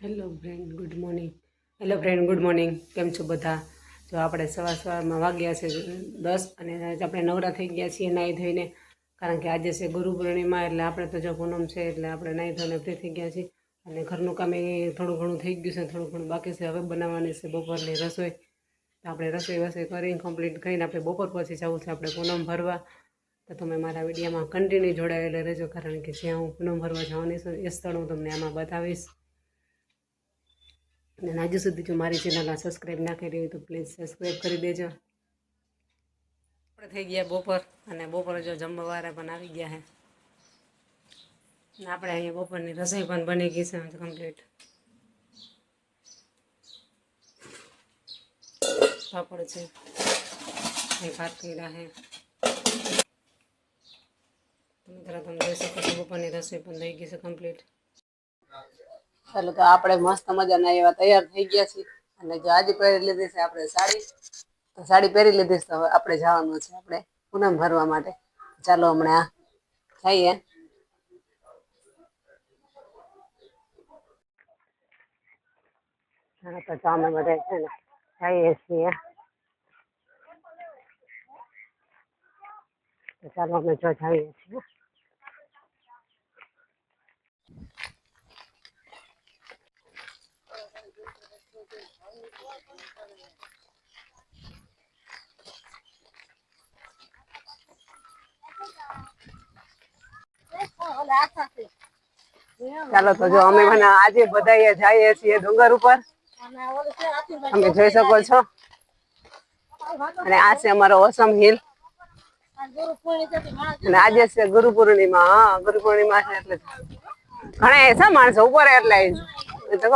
Hello friend good morning hello friend good morning કેમ છો બધા? જો આપણે સવાર સવારમાં વાગ્યા છે દસ અને આપણે નવરા થઈ ગયા છીએ નાહી ધોઈને, કારણ કે આજે છે ગુરુ પૂર્ણિમા એટલે આપણે તો જો પૂનમ છે એટલે આપણે નાહી ધોઈને ફ્રી થઈ ગયા છીએ. અને ઘરનું કામ એ થોડું ઘણું થઈ ગયું છે, થોડું ઘણું બાકી છે. હવે બનાવવાની છે બપોરની રસોઈ. તો આપણે રસોઈ વસોઈ કરીને કમ્પ્લીટ કરીને આપણે બપોર પછી જવું છે આપણે પૂનમ ભરવા. તો તમે મારા વિડીયોમાં કન્ટિન્યુ જોડાયેલા રહેજો, કારણ કે જ્યાં હું પૂનમ ભરવા જવાની છું એ સ્થળ હું તમને આમાં બતાવીશ. અને હજુ સુધી જો મારી ચેનલને સબસ્ક્રાઈબ ના કરી હોય તો પ્લીઝ સબસ્ક્રાઈબ કરી દેજો. આપણે થઈ ગયા બપોર અને બપોર જો જમવાવાળા પણ આવી ગયા છે આપણે અહીંયા બપોરની રસોઈ પણ બની ગઈ છે કમ્પ્લીટ પાપડ છે, એ ભાત કર્યા છે તમે તરત તમે જોઈ શકો છો બપોરની રસોઈ પણ થઈ ગઈ છે કમ્પ્લીટ ચાલો તો આપણે મસ્ત મજાના એવા તૈયાર થઈ ગયા છીએ. અને જો આજે પહેરી લીધી છે આપણે સાડી, તો સાડી પહેરી લીધી છે તો હવે આપણે જવાનું છે આપણે પૂનમ ભરવા માટે. ચાલો હમણાં જઈએ તો ચામે બધા છે ને જઈએ છીએ. ચાલો અમે જો જઈએ છીએ. ચાલો તો જો અમે મને આજે બધા જઈએ છીએ ડુંગર ઉપર. તમે જોઈ શકો છો. અને આ છે અમારો ઓસમ હિલ. અને આજે છે ગુરુ પૂર્ણિમા, હા, ગુરુ પૂર્ણિમા છે એટલે ઘણા છે માણસો, ઉપર એટલે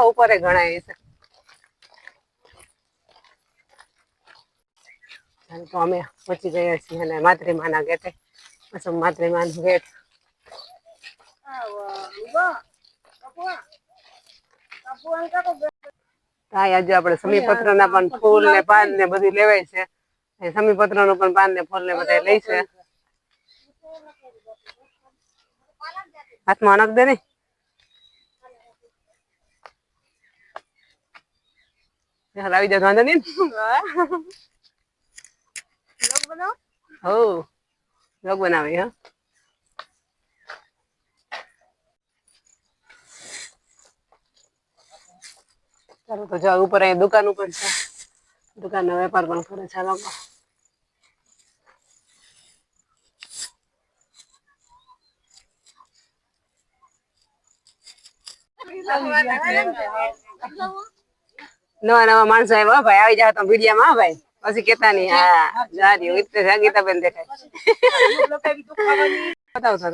ઉપર ઘણા છે. અને તો અમે પહોંચી ગયા છીએ અને માતૃમાના ગેટે. અસમ માતૃમાનું ગેટ. આજે આપણે સમીપત્ર ના પણ ફૂલ ને પાન ને બધું લેવાય છે. સમીપત્રનું પણ પાન ને ફૂલ ને બધા લઈ છે. હાથમાં અનક દે ને. હાલ આવી જાય વાંધો નહીં હો લોગ બનાવી હા. ચાલો તો જાવ ઉપર અહીંયા દુકાન ઉપર છે. દુકાનનો વેપાર પણ કરે છે લોકો. નવા નવા માણસો આવ્યા ભાઈ આવી જાય તો વિડીયામાં ભાઈ. પછી કેતા નહીં, હા જારી ઉતરે જાગીતા બેન દેખાય. બતાવતો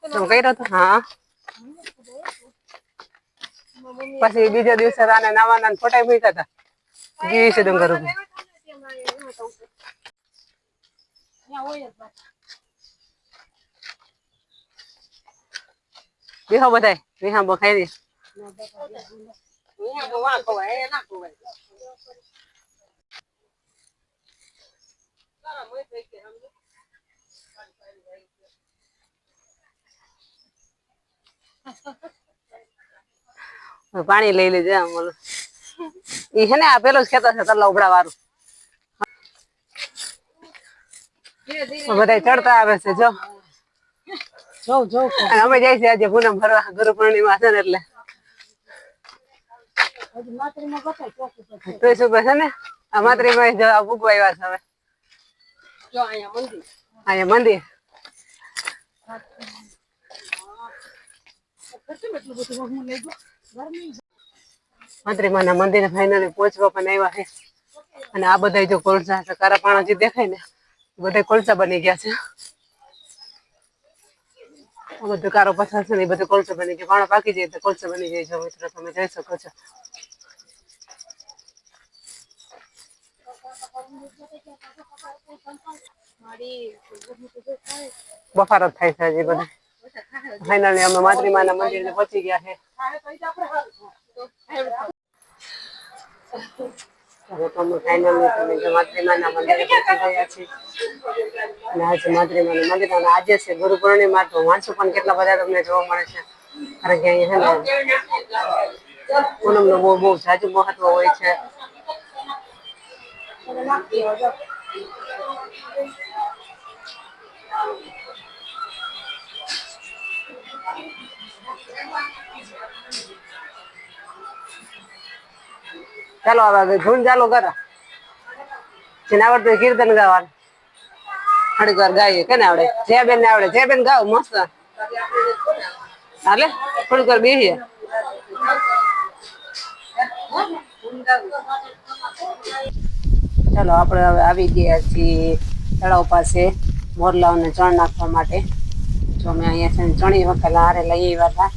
તો તમે કર્યો તો હા. પછી બીજા દિવસે રાને નાવાના ફોટા મૂક્યા હતા. જીવી છે ડુંગર વિહો બધાય, વિહા બખાઈ દે પાણી લઈ લેજે આમ ઓલું. ઈ છે ને આ પેલો જ ખેતર છે તલ્લા ઉભડા વાળું. બધા ચડતા આવે છે જો. અમે જાય છે આજે પૂનમ ભરવા ગુરુ પૂર્ણિમા છે ને એટલે. તો શું છે ને? આ માત્રીમાં જો આ ભૂગવા આવ્યા છે હવે. અહીંયા મંદિર. માત્રીમાના મંદિરે. ફાઇનલી પહોંચવા પણ આવ્યા છે. અને આ બધા જો કોલસા કારા પાણા જે દેખાય ને બધા કોલસા બની ગયા છે. આ બધું કારો પસાર છે ને, એ બધું કોલસા બની ગયા. પાણા પાકી જાય તો કોલસા બની જાય છે, મિત્રો, તમે જોઈ શકો છો. બફારો જ થાય છે હજી બધા. ફાઇનલી અમે માતૃમાના ને પહોંચી ગયા છે. મંદિરે આજે મંદિર છે ગુરુ પૂર્ણિમા, તો વાંચો પણ કેટલા બધા તમને જોવા મળે છે. કારણ કે અહીંયા છે ને પૂનમનું બહુ બહુ જાજુ મહત્વ હોય છે. ચાલો હવે ધૂન ચાલુ કરો. જેને આવડતું કીર્તન ગાવાનું. થોડીક વાર ગાઈએ. કેને આવડે? જે બેન ને આવડે. જે બેન ગાવ, મસ્ત. હાલે? થોડીક વાર બેસીએ ચાલો, આપણે હવે આવી ગયા છીએ તળાવ પાસે મોરલાઓને ચણ નાખવા માટે. જો અમે અહીંયા છે ને ચણી વખેલા હારે લઈ આવ્યા હતા.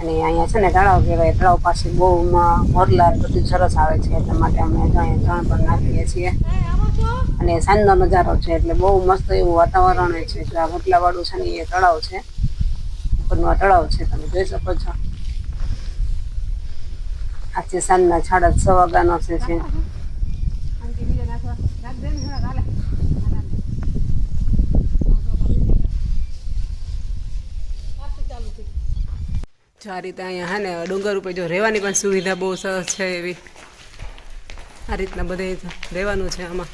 અને અહીંયા છે ને તળાવ કહેવાય, તળાવ પાસે બહુ મોરલા બધું સરસ આવે છે, એટલા માટે અમે અહીંયા ચણ પણ નાખીએ છીએ. અને સાંજનો નજારો છે, એટલે બહુ મસ્ત એવું વાતાવરણ છે. જો આ મોટલાવાળું છે ને, એ તળાવ છે. ઉપરનું આ તળાવ છે, તમે જોઈ શકો છો. આજે સાંજના સાડા છ વાગ્યાનો છે આ રીતે અહીંયા, હા ને, ડુંગર ઉપર જો રહેવાની પણ સુવિધા બહુ સરસ છે એવી. આ રીતના બધે રહેવાનું છે આમાં.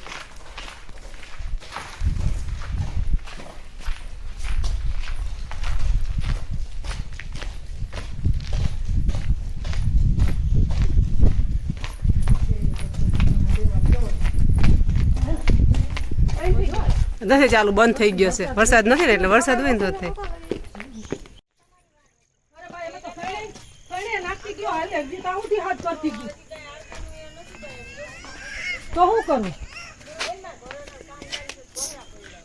નથી, ચાલુ બંધ થઈ ગયો છે. વરસાદ નથી ને એટલે વરસાદ હોય ને તો જ હતી. તો શું કરું?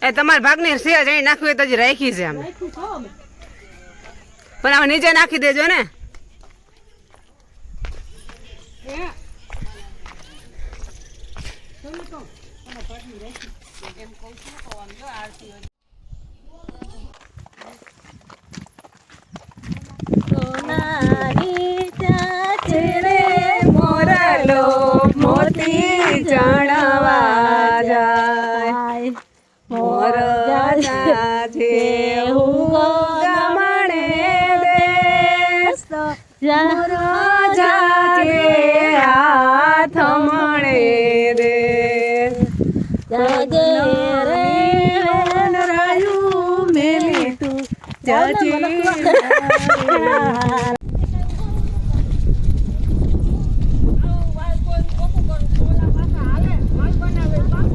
એ તમારા ભાગની છે જઈ નાખવી તો હજી રાખી છે અમે. પણ હવે નીચે નાખી દેજો ને ચાચે રે મોરલો મોતી ચણવા જાય. મોર છે ગમણે દેશ જાજે હાથ મણે દેશ જાગે રે રાયું મેલી તું. જાજી આ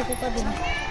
મારે તો વાંધો નથી તું કરી દે.